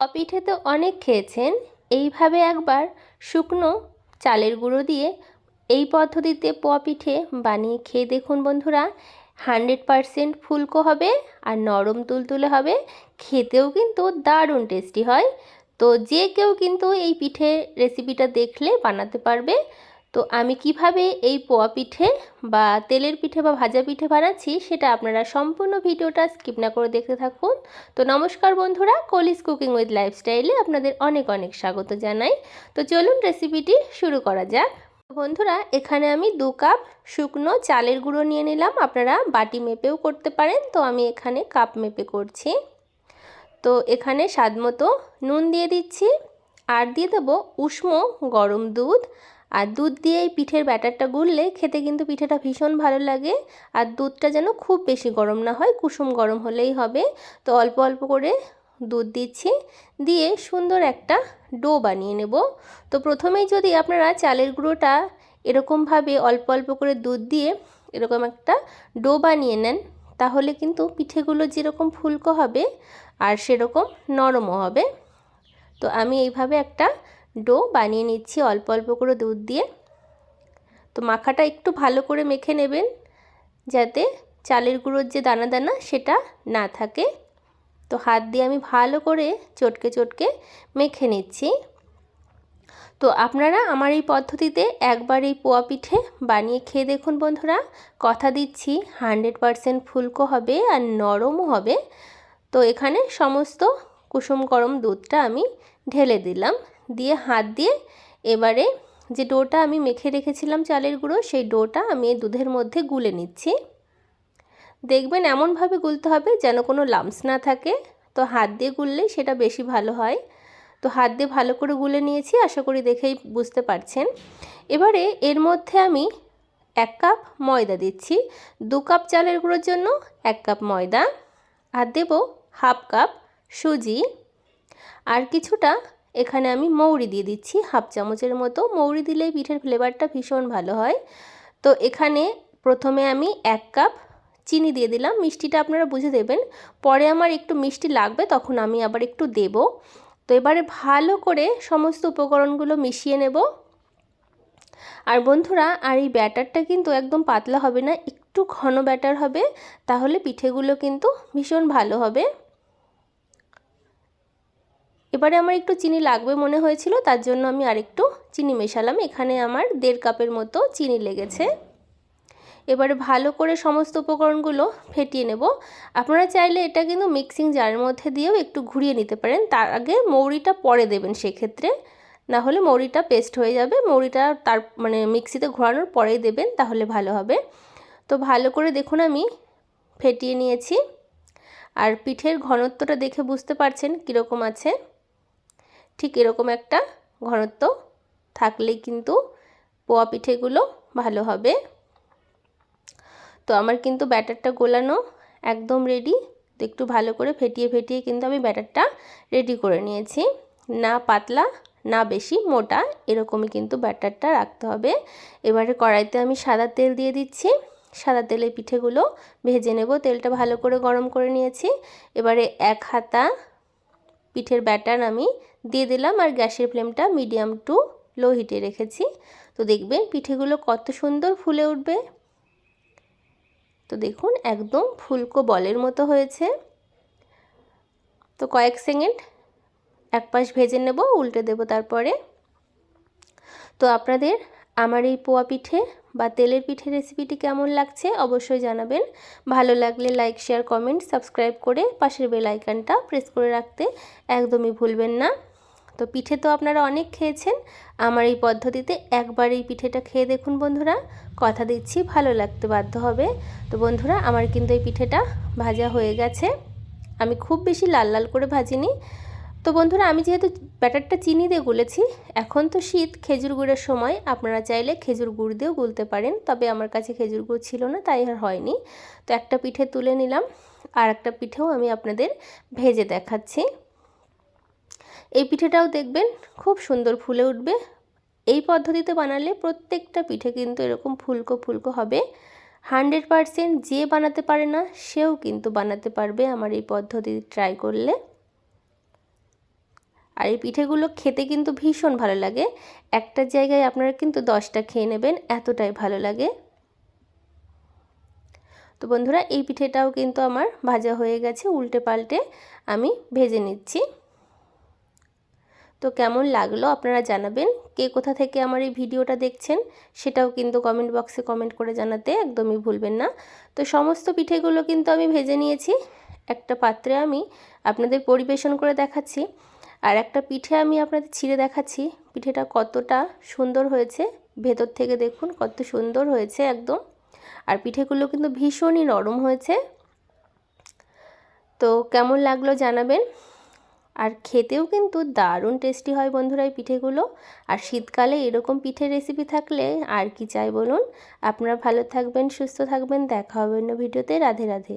পিঠে তো অনেক খেয়েছেন, এইভাবে একবার শুকনো চালের গুঁড়ো দিয়ে এই পদ্ধতিতে পপিঠে পিঠে বানিয়ে খেয়ে দেখুন বন্ধুরা। হান্ড্রেড পারসেন্ট ফুলকো হবে আর নরম তুলতুলে হবে, খেতেও কিন্তু দারুণ টেস্টি হয়। তো যে কেউ কিন্তু এই পিঠে রেসিপিটা দেখলে বানাতে পারবে। তো আমি কীভাবে এই পোয়া পিঠে বা তেলের পিঠে বা ভাজা পিঠে বানাচ্ছি সেটা আপনারা সম্পূর্ণ ভিডিওটা স্কিপ না করে দেখতে থাকুন। তো নমস্কার বন্ধুরা, কলিস কুকিং উইথ লাইফস্টাইলে আপনাদের অনেক অনেক স্বাগত জানাই। তো চলুন রেসিপিটি শুরু করা যাক। বন্ধুরা, এখানে আমি দু কাপ শুকনো চালের গুঁড়ো নিয়ে নিলাম। আপনারা বাটি মেপেও করতে পারেন। তো আমি এখানে কাপ মেপে করছি। তো এখানে স্বাদ মতো নুন দিয়ে দিচ্ছি। আর দিয়ে দেবো উষ্ণ গরম দুধ। আর দুধ দিয়ে এই পিঠের ব্যাটারটা গুললে খেতে কিন্তু পিঠেটা ভীষণ ভালো লাগে। আর দুধটা যেন খুব বেশি গরম না হয়, কুসুম গরম হলেই হবে। তো অল্প অল্প করে দুধ দিচ্ছি। দিয়ে সুন্দর একটা ডো বানিয়ে নেব। তো প্রথমেই যদি আপনারা চালের গুঁড়োটা এরকমভাবে অল্প অল্প করে দুধ দিয়ে এরকম একটা ডো বানিয়ে নেন, তাহলে কিন্তু পিঠেগুলো যেরকম ফুলকো হবে আর সেরকম নরমও হবে। তো আমি এইভাবে একটা ডো বানিয়ে নিচ্ছি, অল্প অল্প করে দুধ দিয়ে। তো মাখাটা একটু ভালো করে মেখে নেবেন, যাতে চালের গুঁড়োর যে দানা দানা সেটা না থাকে। তো হাত দিয়ে আমি ভালো করে চটকে চটকে মেখে নিচ্ছি। তো আপনারা আমার এই পদ্ধতিতে একবার এই পোয়া পিঠে বানিয়ে খেয়ে দেখুন বন্ধুরা। কথা দিচ্ছি, হান্ড্রেড পারসেন্ট ফুলকো হবে আর নরমও হবে। তো এখানে সমস্ত কুসুম গরম দুধটা আমি ঢেলে দিলাম। দিয়ে হাত দিয়ে এবারে যে ডোটা আমি মেখে রেখেছিলাম চালের গুঁড়ো, সেই ডোটা আমি এই দুধের মধ্যে গুলে নিচ্ছি। দেখবেন এমনভাবে গুলতে হবে যেন কোনো লামস না থাকে। তো হাত দিয়ে গুললেই সেটা বেশি ভালো হয়। তো হাত দিয়ে ভালো করে গুলে নিয়েছি, আশা করি দেখেই বুঝতে পারছেন। এবারে এর মধ্যে আমি এক কাপ ময়দা দিচ্ছি। দু কাপ চালের গুঁড়োর জন্য এক কাপ ময়দা। আর দেব হাফ কাপ সুজি। আর কিছুটা এখানে আমি মৌরি দিয়ে দিচ্ছি হাফ চামচের মতো। মৌরি দিলে পিঠের ফ্লেভারটা ভীষণ ভালো হয়। তো এখানে প্রথমে আমি এক কাপ চিনি দিয়ে দিলাম। মিষ্টিটা আপনারা বুঝে দেবেন। পরে আমার একটু মিষ্টি লাগবে, তখন আমি আবার একটু দেব। তো এবারে ভালো করে সমস্ত উপকরণগুলো মিশিয়ে নেব। আর বন্ধুরা, আর এই ব্যাটারটা কিন্তু একদম পাতলা হবে না, একটু ঘন ব্যাটার হবে, তাহলে পিঠেগুলো কিন্তু ভীষণ ভালো হবে। এবারে আমার একটু চিনি লাগবে মনে হয়েছিল, তার জন্য আমি আরেকটু চিনি মেশালাম। এখানে আমার দেড় কাপের মতো চিনি লেগেছে। এবারে ভালো করে সমস্ত উপকরণগুলো ফেটিয়ে নেব। আপনারা চাইলে এটা কিন্তু মিক্সিং জারের মধ্যে দিয়েও একটু ঘুরিয়ে নিতে পারেন। তার আগে মৌরিটা পরে দেবেন সেক্ষেত্রে। না হলে মৌরিটা পেস্ট হয়ে যাবে। মৌরিটা তার মানে মিক্সিতে ঘোরানোর পরেই দেবেন, তাহলে ভালো হবে। তো ভালো করে দেখুন আমি ফেটিয়ে নিয়েছি। আর পিঠের ঘনত্বটা দেখে বুঝতে পারছেন কীরকম আছে। ঠিক এরকম একটা ঘনত্ব থাকলেই কিন্তু পোয়া পিঠেগুলো ভালো হবে। তো আমার কিন্তু ব্যাটারটা গোলানো একদম রেডি তো একটু ভালো করে ফেটিয়ে ফেটিয়ে কিন্তু আমি ব্যাটারটা রেডি করে নিয়েছি। না পাতলা, না বেশি, মোটা এরকমই কিন্তু ব্যাটারটা রাখতে হবে। এবারে কড়াইতে আমি সাদা তেল দিয়ে দিচ্ছি। সাদা তেলে পিঠেগুলো ভেজে নেব। তেলটা ভালো করে গরম করে নিয়েছি। এবারে এক হাতা পিঠের ব্যাটার আমি দিয়ে দিলাম আর গ্যাসের ফ্লেমটা মিডিয়াম টু লো হিটে রেখেছি। তো দেখবেন পিঠেগুলো কত সুন্দর ফুলে উঠবে। তো দেখুন একদম ফুলকো বলের মতো হয়েছে। তো কয়েক সেকেন্ড এক পাশ ভেজে নেব, উল্টে দেব তারপরে। তো আপনাদের আমার এই পোয়া পিঠে বা তেলের পিঠে রেসিপিটি কেমন লাগছে অবশ্যই জানাবেন। ভালো লাগলে লাইক শেয়ার কমেন্ট সাবস্ক্রাইব করে পাশের বেল আইকনটা প্রেস করে রাখতে একদমই ভুলবেন না। তো পিঠে তো আপনারা অনেক খেয়েছেন, আমার এই পদ্ধতিতে একবার এই পিঠেটা খেয়ে দেখুন বন্ধুরা। কথা দিচ্ছি, ভালো লাগতে বাধ্য হবে। তো বন্ধুরা, আমার কিন্তু এই পিঠেটা ভাজা হয়ে গেছে। আমি খুব বেশি লাল লাল করে ভাজিনি। তো বন্ধুরা, আমি যেহেতু ব্যাটারটা চিনি দিয়ে গুলেছি, এখন তো শীত খেজুর গুড়ের সময়। আপনারা চাইলে খেজুর গুড় দিয়েও গুলতে পারেন, তবে আমার কাছে খেজুর গুড় ছিল না, তাই আর হয়নি। তো একটা পিঠে তুলে নিলাম, আর একটা পিঠেও আমি আপনাদের ভেজে দেখাচ্ছি। এই পিঠেটাও দেখবেন, খুব সুন্দর ফুলে উঠবে। এই পদ্ধতিতে বানালে প্রত্যেকটা পিঠে কিন্তু এরকম ফুলকো ফুলকো হবে। হান্ড্রেড পারসেন্ট যে বানাতে পারে না, সেও কিন্তু বানাতে পারবে। আমার এই পদ্ধতি ট্রাই করলে। আর এই পিঠেগুলো খেতে কিন্তু ভীষণ ভালো লাগে। একটা জায়গায় আপনারা কিন্তু দশটা খেয়ে নেবেন, এতটাই ভালো লাগে। তো বন্ধুরা, এই পিঠেটাও কিন্তু আমার ভাজা হয়ে গেছে, উল্টে পাল্টে আমি ভেজে নিচ্ছি। তো কেমন লাগল আপনারা জানাবেন। কে কোথা থেকে আমার এই ভিডিওটা দেখছেন, সেটাও কিন্তু কমেন্ট বক্সে কমেন্ট করে জানাতে একদমই ভুলবেন না। তো সমস্ত পিঠেগুলো কিন্তু আমি ভেজে নিয়েছি। একটা পাত্রে আমি আপনাদের পরিবেশন করে দেখাচ্ছি। আর একটা পিঠে আমি আপনাদের ছিঁড়ে দেখাচ্ছি। পিঠেটা কতটা সুন্দর হয়েছে। ভেতর থেকে দেখুন কত সুন্দর হয়েছে একদম। আর পিঠেগুলো কিন্তু ভীষণই নরম হয়েছে। তো কেমন লাগল জানাবেন। আর খেতেও কিন্তু দারুণ টেস্টি হয় বন্ধুরা এই পিঠেগুলো। আর শীতকালে এরকম পিঠের রেসিপি থাকলে আর কি চাই বলুন। আপনারা ভালো থাকবেন, সুস্থ থাকবেন। দেখা হবে অন্য ভিডিওতে রাধে রাধে।